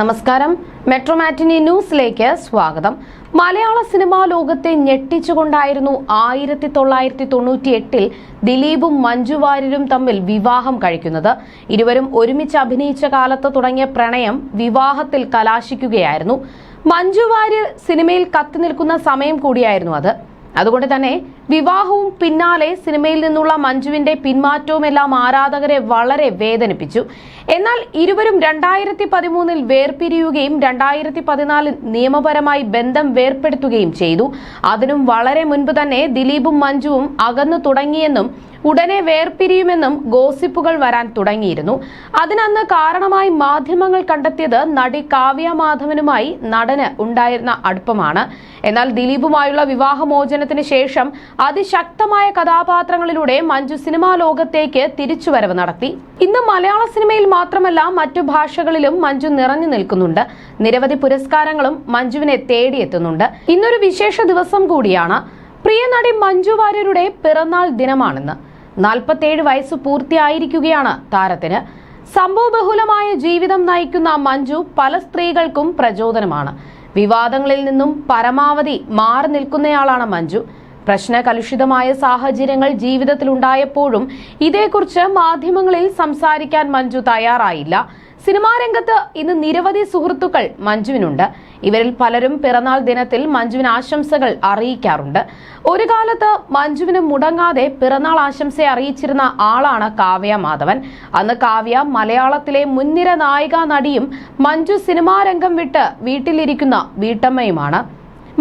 നമസ്കാരം. മെട്രോമാറ്റിനി ന്യൂസിലേക്ക് സ്വാഗതം. മലയാള സിനിമാ ലോകത്തെ ഞെട്ടിച്ചുകൊണ്ടായിരുന്നു ആയിരത്തി തൊള്ളായിരത്തി തൊണ്ണൂറ്റി എട്ടിൽ ദിലീപും മഞ്ജു വാര്യരും തമ്മിൽ വിവാഹം കഴിക്കുന്നത്. ഇരുവരും ഒരുമിച്ച് അഭിനയിച്ച കാലത്ത് തുടങ്ങിയ പ്രണയം വിവാഹത്തിൽ കലാശിക്കുകയായിരുന്നു. മഞ്ജു വാര്യർ സിനിമയിൽ കത്തി നിൽക്കുന്ന സമയം കൂടിയായിരുന്നു അത്. അതുകൊണ്ട് തന്നെ വിവാഹവും പിന്നാലെ സിനിമയിൽ നിന്നുള്ള മഞ്ജുവിന്റെ പിന്മാറ്റവും എല്ലാം ആരാധകരെ വളരെ വേദനിപ്പിച്ചു. എന്നാൽ ഇരുവരും രണ്ടായിരത്തി പതിമൂന്നിൽ വേർപിരിയുകയും രണ്ടായിരത്തി പതിനാലിൽ നിയമപരമായി ബന്ധം വേർപ്പെടുത്തുകയും ചെയ്തു. അതിനും വളരെ മുൻപ് തന്നെ ദിലീപും മഞ്ജുവും അകന്നു തുടങ്ങിയെന്നും ഉടനെ വേർപിരിയുമെന്നും ഗോസിപ്പുകൾ വരാൻ തുടങ്ങിയിരുന്നു. അതിനന്ന് കാരണമായി മാധ്യമങ്ങൾ കണ്ടെത്തിയത് നടി കാവ്യ മാധവനുമായി നടന് ഉണ്ടായിരുന്ന അടുപ്പമാണ്. എന്നാൽ ദിലീപുമായുള്ള വിവാഹമോചനത്തിന് ശേഷം അതിശക്തമായ കഥാപാത്രങ്ങളിലൂടെ മഞ്ജു സിനിമാ ലോകത്തേക്ക് തിരിച്ചുവരവ് നടത്തി. ഇന്ന് മലയാള സിനിമയിൽ മാത്രമല്ല മറ്റു ഭാഷകളിലും മഞ്ജു നിറഞ്ഞു നിൽക്കുന്നുണ്ട്. നിരവധി പുരസ്കാരങ്ങളും മഞ്ജുവിനെ തേടിയെത്തുന്നുണ്ട്. ഇന്നൊരു വിശേഷ ദിവസം കൂടിയാണ്. പ്രിയ നടി മഞ്ജു വാര്യരുടെ പിറന്നാൾ ദിനമാണെന്ന്. നാൽപ്പത്തേഴ് വയസ്സ് പൂർത്തിയായിരിക്കുകയാണ് താരത്തിന്. സംഭവബഹുലമായ ജീവിതം നയിക്കുന്ന മഞ്ജു പല സ്ത്രീകൾക്കും പ്രചോദനമാണ്. വിവാദങ്ങളിൽ നിന്നും പരമാവധി മാറി നിൽക്കുന്നയാളാണ് മഞ്ജു. പ്രശ്നകലുഷിതമായ സാഹചര്യങ്ങൾ ജീവിതത്തിലുണ്ടായപ്പോഴും ഇതേക്കുറിച്ച് മാധ്യമങ്ങളിൽ സംസാരിക്കാൻ മഞ്ജു തയ്യാറായില്ല. സിനിമാ രംഗത്ത് ഇന്ന് നിരവധി സുഹൃത്തുക്കൾ മഞ്ജുവിനുണ്ട്. ഇവരിൽ പലരും പിറന്നാൾ ദിനത്തിൽ മഞ്ജുവിന് ആശംസകൾ അറിയിക്കാറുണ്ട്. ഒരു കാലത്ത് മഞ്ജുവിന് മുടങ്ങാതെ പിറന്നാൾ ആശംസ അറിയിച്ചിരുന്ന ആളാണ് കാവ്യ മാധവൻ. അന്ന് കാവ്യ മലയാളത്തിലെ മുൻനിര നായിക നടിയും മഞ്ജു സിനിമാ രംഗം വിട്ട് വീട്ടിലിരിക്കുന്ന വീട്ടമ്മയുമാണ്.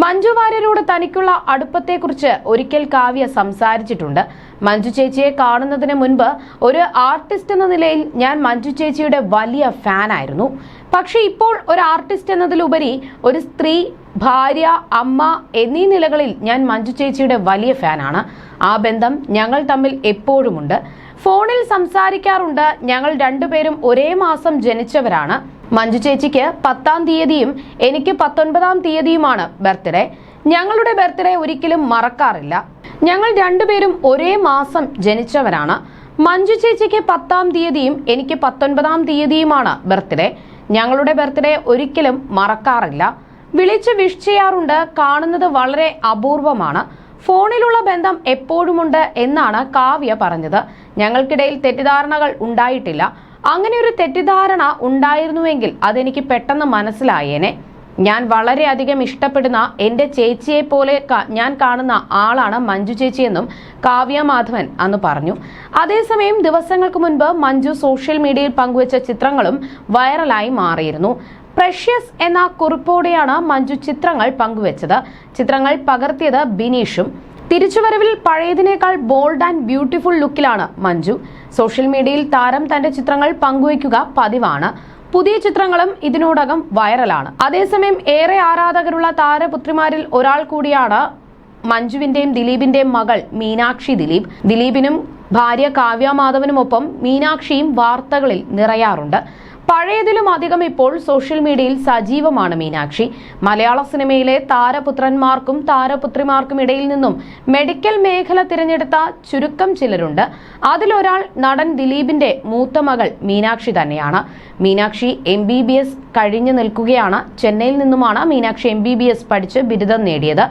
മഞ്ജു വാര്യരോട് തനിക്കുള്ള അടുപ്പത്തെക്കുറിച്ച് ഒരിക്കൽ കാവ്യ സംസാരിച്ചിട്ടുണ്ട്. മഞ്ജു ചേച്ചിയെ കാണുന്നതിന് മുൻപ് ഒരു ആർട്ടിസ്റ്റ് എന്ന നിലയിൽ ഞാൻ മഞ്ജു ചേച്ചിയുടെ വലിയ ഫാനായിരുന്നു. പക്ഷേ ഇപ്പോൾ ഒരു ആർട്ടിസ്റ്റ് എന്നതിലുപരി ഒരു സ്ത്രീ ഭാര്യ അമ്മ എന്നീ നിലകളിൽ ഞാൻ മഞ്ജു ചേച്ചിയുടെ വലിയ ഫാനാണ്. ആ ബന്ധം ഞങ്ങൾ തമ്മിൽ എപ്പോഴുമുണ്ട്. ഫോണിൽ സംസാരിക്കാറുണ്ട്. ഞങ്ങൾ രണ്ടുപേരും ഒരേ മാസം ജനിച്ചവരാണ്. മഞ്ജു ചേച്ചിക്ക് പത്താം തീയതിയും എനിക്ക് പത്തൊൻപതാം തീയതിയുമാണ് ബർത്ത്ഡേ. ഞങ്ങളുടെ ബർത്ത്ഡേ ഒരിക്കലും മറക്കാറില്ല. ഞങ്ങൾ രണ്ടുപേരും ഒരേ മാസം ജനിച്ചവരാണ്. മഞ്ജു ചേച്ചിക്ക് പത്താം തീയതിയും എനിക്ക് പത്തൊൻപതാം തീയതിയുമാണ് ബർത്ത്ഡേ. ഞങ്ങളുടെ ബർത്ത്ഡേ ഒരിക്കലും മറക്കാറില്ല. വിളിച്ച് വിഷ് ചെയ്യാറുണ്ട് കാണുന്നത് വളരെ അപൂർവമാണ്. ഫോണിലുള്ള ബന്ധം എപ്പോഴുമുണ്ട് എന്നാണ് കാവ്യ പറഞ്ഞത്. ഞങ്ങൾക്കിടയിൽ തെറ്റിദ്ധാരണകൾ ഉണ്ടായിട്ടില്ല. അങ്ങനെ ഒരു തെറ്റിദ്ധാരണ ഉണ്ടായിരുന്നുവെങ്കിൽ അതെനിക്ക് പെട്ടെന്ന് മനസ്സിലായേനെ. ഞാൻ വളരെയധികം ഇഷ്ടപ്പെടുന്ന എന്റെ ചേച്ചിയെ പോലെ ഞാൻ കാണുന്ന ആളാണ് മഞ്ജു ചേച്ചിയെന്നും കാവ്യ മാധവൻ അന്ന് പറഞ്ഞു. അതേസമയം ദിവസങ്ങൾക്ക് മുൻപ് മഞ്ജു സോഷ്യൽ മീഡിയയിൽ പങ്കുവച്ച ചിത്രങ്ങളും വൈറലായി മാറിയിരുന്നു. പ്രഷ്യസ് എന്ന കുറിപ്പോടെയാണ് മഞ്ജു ചിത്രങ്ങൾ പങ്കുവച്ചത്. ചിത്രങ്ങൾ പകർത്തിയത് ബിനീഷും തിരിച്ചുവരവിൽ പഴയതിനേക്കാൾ ബോൾഡ് ആൻഡ് ബ്യൂട്ടിഫുൾ ലുക്കിലാണ് മഞ്ജു. സോഷ്യൽ മീഡിയയിൽ താരം തന്റെ ചിത്രങ്ങൾ പങ്കുവയ്ക്കുക പതിവാണ്. പുതിയ ചിത്രങ്ങളും ഇതിനോടകം വൈറലാണ് അതേസമയം ഏറെ ആരാധകരുള്ള താരപുത്രിമാരിൽ ഒരാൾ കൂടിയാണ് മഞ്ജുവിന്റെയും ദിലീപിന്റെയും മകൾ മീനാക്ഷി ദിലീപ്. ദിലീപിനും ഭാര്യ കാവ്യ മാധവനുമൊപ്പം മീനാക്ഷിയും വാർത്തകളിൽ നിറയാറുണ്ട്. പഴയതിലും അധികം ഇപ്പോൾ സോഷ്യൽ മീഡിയയിൽ സജീവമാണ് മീനാക്ഷി. മലയാള സിനിമയിലെ താരപുത്രന്മാർക്കും താരപുത്രിമാർക്കും ഇടയിൽ നിന്നും മെഡിക്കൽ മേഖല തിരഞ്ഞെടുത്ത ചുരുക്കം ചിലരുണ്ട്. അതിലൊരാൾ നടൻ ദിലീപിന്റെ മൂത്ത മകൾ മീനാക്ഷി തന്നെയാണ്. Meenakshi M B B S കഴിഞ്ഞു നിൽക്കുകയാണ്. ചെന്നൈയിൽ നിന്നുമാണ് Meenakshi M B B S പഠിച്ച് ബിരുദം നേടിയത്.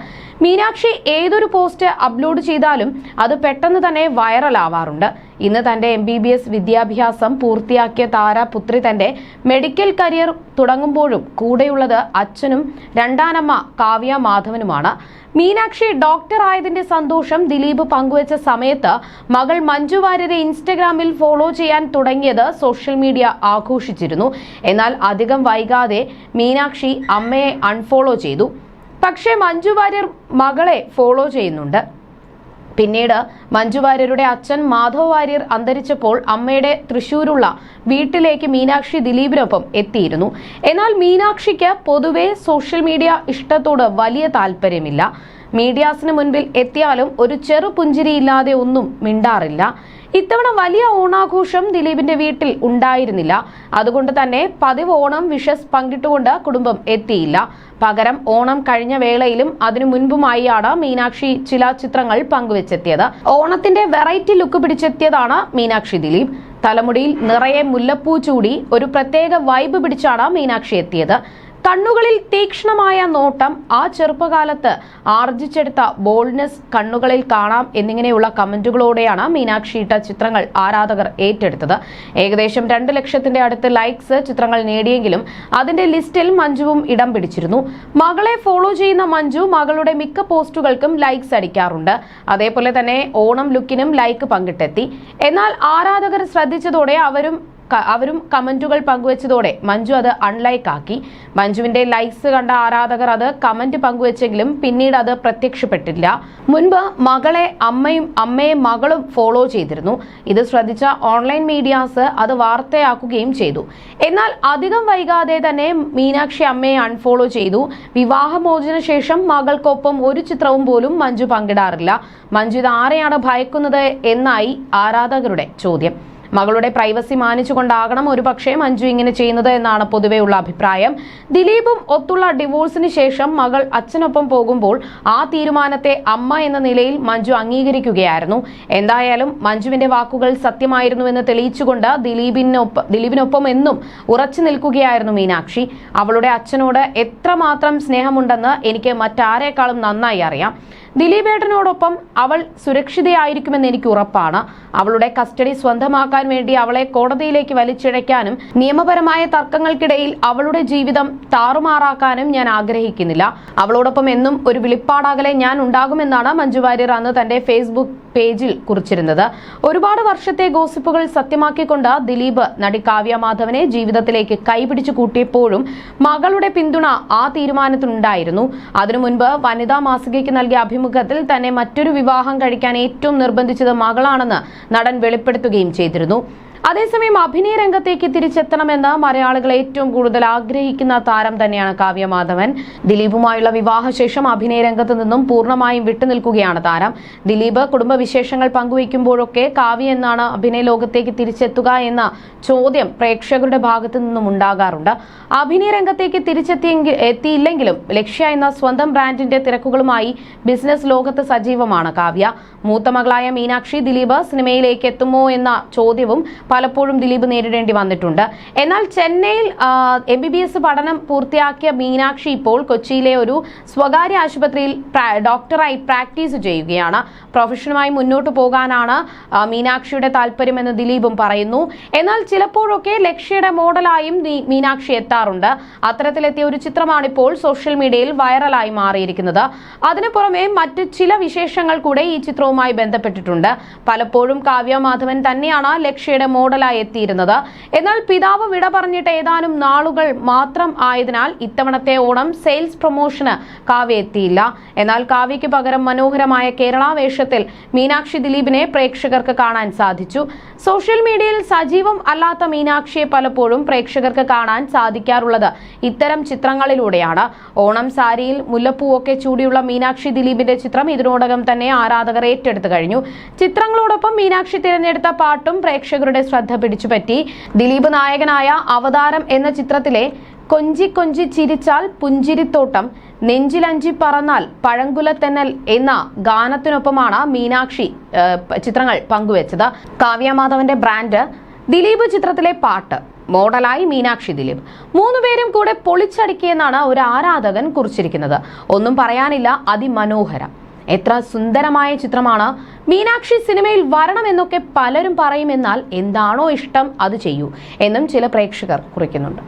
മീനാക്ഷി ഏതൊരു പോസ്റ്റ് അപ്ലോഡ് ചെയ്താലും അത് പെട്ടെന്ന് തന്നെ വൈറലാവാറുണ്ട്. ഇന്ന് തന്റെ എം ബി ബി എസ് വിദ്യാഭ്യാസം പൂർത്തിയാക്കിയ താരപുത്രി തന്റെ മെഡിക്കൽ കരിയർ തുടങ്ങുമ്പോഴും കൂടെയുള്ളത് അച്ഛനും രണ്ടാനമ്മ കാവ്യ മാധവനുമാണ്. മീനാക്ഷി ഡോക്ടർ ആയതിന്റെ സന്തോഷം ദിലീപ് പങ്കുവച്ച സമയത്ത് മകൾ മഞ്ജു വാര്യരെ ഇൻസ്റ്റഗ്രാമിൽ ഫോളോ ചെയ്യാൻ തുടങ്ങിയത് സോഷ്യൽ മീഡിയ ആഘോഷിച്ചിരുന്നു. എന്നാൽ അധികം വൈകാതെ മീനാക്ഷി അമ്മയെ അൺഫോളോ ചെയ്തു. പക്ഷേ മഞ്ജു വാര്യർ മകളെ ഫോളോ ചെയ്യുന്നുണ്ട്. പിന്നീട് മഞ്ജു വാര്യരുടെ അച്ഛൻ മാധവ് വാര്യർ അന്തരിച്ചപ്പോൾ അമ്മയുടെ തൃശൂരുള്ള വീട്ടിലേക്ക് മീനാക്ഷി ദിലീപിനൊപ്പം എത്തിയിരുന്നു. എന്നാൽ മീനാക്ഷിക്ക് പൊതുവെ സോഷ്യൽ മീഡിയ ഇഷ്ടത്തോട് വലിയ താല്പര്യമില്ല. മീഡിയാസിന് മുൻപിൽ എത്തിയാലും ഒരു ചെറു പുഞ്ചിരിയില്ലാതെ ഒന്നും മിണ്ടാറില്ല. ഇത്തവണ വലിയ ഓണാഘോഷം ദിലീപിന്റെ വീട്ടിൽ ഉണ്ടായിരുന്നില്ല. അതുകൊണ്ട് തന്നെ പതിവ് ഓണം വിഷസ് പങ്കിട്ടുകൊണ്ട് കുടുംബം എത്തിയില്ല. പകരം ഓണം കഴിഞ്ഞ വേളയിലും അതിനു മുൻപുമായിയാണ് മീനാക്ഷി ചില ചിത്രങ്ങൾ പങ്കുവച്ചെത്തിയത്. ഓണത്തിന്റെ വെറൈറ്റി ലുക്ക് പിടിച്ചെത്തിയതാണ് മീനാക്ഷി ദിലീപ്. തലമുടിയിൽ നിറയെ മുല്ലപ്പൂ ചൂടി ഒരു പ്രത്യേക വൈബ് പിടിച്ചാണ് മീനാക്ഷി എത്തിയത്. കണ്ണുകളിൽ തീക്ഷ്ണമായ നോട്ടം ആ ചെറുപ്പകാലത്ത് ആർജിച്ചെടുത്ത ബോൾഡ്നെസ് കണ്ണുകളിൽ കാണാം എന്നിങ്ങനെയുള്ള കമന്റുകളോടെയാണ് മീനാക്ഷി ഇട്ട ചിത്രങ്ങൾ ആരാധകർ ഏറ്റെടുത്തത്. ഏകദേശം രണ്ട് ലക്ഷത്തിന്റെ അടുത്ത് ലൈക്സ് ചിത്രങ്ങൾ നേടിയെങ്കിലും അതിന്റെ ലിസ്റ്റിൽ മഞ്ജുവും ഇടം പിടിച്ചിരുന്നു. മകളെ ഫോളോ ചെയ്യുന്ന മഞ്ജു മകളുടെ മിക്ക പോസ്റ്റുകൾക്കും ലൈക്സ് അടിക്കാറുണ്ട്. അതേപോലെ തന്നെ ഓണം ലുക്കിനും ലൈക്ക് പങ്കിട്ടെത്തി. എന്നാൽ ആരാധകർ ശ്രദ്ധിച്ചതോടെ അവരും അവരും കമന്റുകൾ പങ്കുവച്ചതോടെ മഞ്ജു അത് അൺലൈക്ക് ആക്കി. മഞ്ജുവിന്റെ ലൈക്സ് കണ്ട ആരാധകർ അത് കമന്റ് പങ്കുവച്ചെങ്കിലും പിന്നീട് അത് പ്രത്യക്ഷപ്പെട്ടില്ല. മുൻപ് മകളെ അമ്മയും അമ്മയെ മകളും ഫോളോ ചെയ്തിരുന്നു. ഇത് ശ്രദ്ധിച്ച ഓൺലൈൻ മീഡിയാസ് അത് വാർത്തയാക്കുകയും ചെയ്തു. എന്നാൽ അധികം വൈകാതെ തന്നെ മീനാക്ഷി അമ്മയെ അൺഫോളോ ചെയ്തു. വിവാഹമോചന ശേഷം മകൾക്കൊപ്പം ഒരു ചിത്രവും പോലും മഞ്ജു പങ്കിടാറില്ല. മഞ്ജു ഇത് ആരെയാണ് ഭയക്കുന്നത് എന്നായി ആരാധകരുടെ ചോദ്യം. മകളുടെ പ്രൈവസി മാനിച്ചുകൊണ്ടാകണം ഒരു പക്ഷേ മഞ്ജു ഇങ്ങനെ ചെയ്യുന്നത് എന്നാണ് പൊതുവെയുള്ള അഭിപ്രായം. ദിലീപും ഒത്തുള്ള ഡിവോഴ്സിന് ശേഷം മകൾ അച്ഛനൊപ്പം പോകുമ്പോൾ ആ തീരുമാനത്തെ അമ്മ എന്ന നിലയിൽ മഞ്ജു അംഗീകരിക്കുകയായിരുന്നു. എന്തായാലും മഞ്ജുവിന്റെ വാക്കുകൾ സത്യമായിരുന്നുവെന്ന് തെളിയിച്ചുകൊണ്ട് ദിലീപിനൊപ്പം ദിലീപിനൊപ്പം എന്നും ഉറച്ചു നിൽക്കുകയായിരുന്നു മീനാക്ഷി. അവളുടെ അച്ഛനോട് എത്രമാത്രം സ്നേഹമുണ്ടെന്ന് എനിക്ക് മറ്റാരേക്കാളും നന്നായി അറിയാം. ദിലീപേട്ടനോടൊപ്പം അവൾ സുരക്ഷിതയായിരിക്കുമെന്ന് എനിക്ക് ഉറപ്പാണ്. അവളുടെ കസ്റ്റഡി സ്വന്തമാക്കാൻ വേണ്ടി അവളെ കോടതിയിലേക്ക് വലിച്ചിഴയ്ക്കാനും നിയമപരമായ തർക്കങ്ങൾക്കിടയിൽ അവളുടെ ജീവിതം താറുമാറാക്കാനും ഞാൻ ആഗ്രഹിക്കുന്നില്ല. അവളോടൊപ്പം എന്നും ഒരു വിളിപ്പാടാകലെ ഞാൻ ഉണ്ടാകുമെന്നാണ് മഞ്ജു വാര്യർ അന്ന് തന്റെ ഫേസ്ബുക്ക് പേജിൽ കുറിച്ചിരുന്നത്. ഒരുപാട് വർഷത്തെ ഗോസിപ്പുകൾ സത്യമാക്കിക്കൊണ്ട് ദിലീപ് നടി കാവ്യ മാധവനെ ജീവിതത്തിലേക്ക് കൈപിടിച്ചു കൂട്ടിയപ്പോഴും മകളുടെ പിന്തുണ ആ തീരുമാനത്തിനുണ്ടായിരുന്നു. അതിനു മുൻപ് വനിതാ മാസികയ്ക്ക് നൽകിയ അഭിമുഖത്തിൽ തന്നെ മറ്റൊരു വിവാഹം കഴിക്കാൻ ഏറ്റവും നിർബന്ധിച്ചത് മകളാണെന്ന് നടൻ വെളിപ്പെടുത്തുകയും ചെയ്തിരുന്നു. അതേസമയം അഭിനയ രംഗത്തേക്ക് തിരിച്ചെത്തണമെന്ന് മലയാളികൾ ഏറ്റവും കൂടുതൽ ആഗ്രഹിക്കുന്ന താരം തന്നെയാണ് കാവ്യ മാധവൻ. ദിലീപുമായുള്ള വിവാഹശേഷം അഭിനയ രംഗത്ത് നിന്നും പൂർണമായും വിട്ടുനിൽക്കുകയാണ് താരം. ദിലീപ് കുടുംബവിശേഷങ്ങൾ പങ്കുവയ്ക്കുമ്പോഴൊക്കെ കാവ്യ എന്നാണ് അഭിനയ ലോകത്തേക്ക് തിരിച്ചെത്തുക എന്ന ചോദ്യം പ്രേക്ഷകരുടെ ഭാഗത്തു നിന്നും ഉണ്ടാകാറുണ്ട്. അഭിനയ രംഗത്തേക്ക് തിരിച്ചെത്തിയെങ്കിൽ എത്തിയില്ലെങ്കിലും ലക്ഷ്യ എന്ന സ്വന്തം ബ്രാൻഡിന്റെ തിരക്കുകളുമായി ബിസിനസ് ലോകത്ത് സജീവമാണ് കാവ്യ. മൂത്ത മകളായ മീനാക്ഷി ദിലീപ് സിനിമയിലേക്ക് എത്തുമോ എന്ന ചോദ്യവും പലപ്പോഴും ദിലീപ് നേരിടേണ്ടി വന്നിട്ടുണ്ട്. എന്നാൽ ചെന്നൈയിൽ എം ബി ബി എസ് പഠനം പൂർത്തിയാക്കിയ മീനാക്ഷി ഇപ്പോൾ കൊച്ചിയിലെ ഒരു സ്വകാര്യ ആശുപത്രിയിൽ ഡോക്ടറായി പ്രാക്ടീസ് ചെയ്യുകയാണ്. പ്രൊഫഷനുമായി മുന്നോട്ട് പോകാനാണ് മീനാക്ഷിയുടെ താല്പര്യമെന്ന് ദിലീപും പറയുന്നു. എന്നാൽ ചിലപ്പോഴൊക്കെ ലക്ഷ്യയുടെ മോഡലായും മീനാക്ഷി എത്താറുണ്ട്. അത്തരത്തിലെത്തിയ ഒരു ചിത്രമാണ് ഇപ്പോൾ സോഷ്യൽ മീഡിയയിൽ വൈറലായി മാറിയിരിക്കുന്നത്. അതിനു പുറമെ മറ്റ് ചില വിശേഷങ്ങൾ കൂടെ ഈ ചിത്രവുമായി ബന്ധപ്പെട്ടിട്ടുണ്ട്. പലപ്പോഴും കാവ്യ മാധവൻ തന്നെയാണ് ലക്ഷ്യയുടെ മോഡലായി എത്തിയിരുന്നത് എന്നാൽ പിതാവ് വിട പറഞ്ഞിട്ട് ഏതാനും നാളുകൾ മാത്രം ആയതിനാൽ ഇത്തവണത്തെ ഓണം സെയിൽസ് പ്രൊമോഷന് കാവ്യ എത്തിയില്ല. എന്നാൽ കാവ്യയ്ക്ക് പകരം മനോഹരമായ കേരള വേഷത്തിൽ മീനാക്ഷി ദിലീപിനെ പ്രേക്ഷകർക്ക് കാണാൻ സാധിച്ചു. സോഷ്യൽ മീഡിയയിൽ സജീവം അല്ലാത്ത മീനാക്ഷിയെ പലപ്പോഴും പ്രേക്ഷകർക്ക് കാണാൻ സാധിക്കാറുള്ളത് ഇത്തരം ചിത്രങ്ങളിലൂടെയാണ്. ഓണം സാരിയിൽ മുല്ലപ്പൂവൊക്കെ ചൂടിയുള്ള മീനാക്ഷി ദിലീപിന്റെ ചിത്രം ഇതിനോടകം തന്നെ ആരാധകർ ഏറ്റെടുത്തു കഴിഞ്ഞു. ചിത്രങ്ങളോടൊപ്പം മീനാക്ഷി തിരഞ്ഞെടുത്ത പാട്ടും പ്രേക്ഷകരുടെ ശ്രദ്ധ പിടിച്ചുപറ്റി. ദിലീപ് നായകനായ അവതാരം എന്ന ചിത്രത്തിലെ കൊഞ്ചി കൊഞ്ചി ചിരിച്ചാൽ പുഞ്ചിരിത്തോട്ടം നെഞ്ചിലഞ്ചി പറന്നാൽ പഴങ്കുലത്തെന്നൽ എന്ന ഗാനത്തിനൊപ്പമാണ് മീനാക്ഷി ചിത്രങ്ങൾ പങ്കുവച്ചത്. കാവ്യമാധവന്റെ ബ്രാൻഡ് ദിലീപ് ചിത്രത്തിലെ പാട്ട് മോഡലായി മീനാക്ഷി ദിലീപ്. മൂന്നുപേരും കൂടെ പൊളിച്ചടുക്കിയെന്നാണ് ഒരു ആരാധകൻ കുറിച്ചിരിക്കുന്നത്. ഒന്നും പറയാനില്ല അതിമനോഹരം. എത്ര സുന്ദരമായ ചിത്രമാണ്. മീനാക്ഷി സിനിമയിൽ വരണമെന്നൊക്കെ പലരും പറയും എന്നാൽ എന്താണോ ഇഷ്ടം അത് ചെയ്യൂ എന്നും ചില പ്രേക്ഷകർ കുറിക്കുന്നുണ്ട്.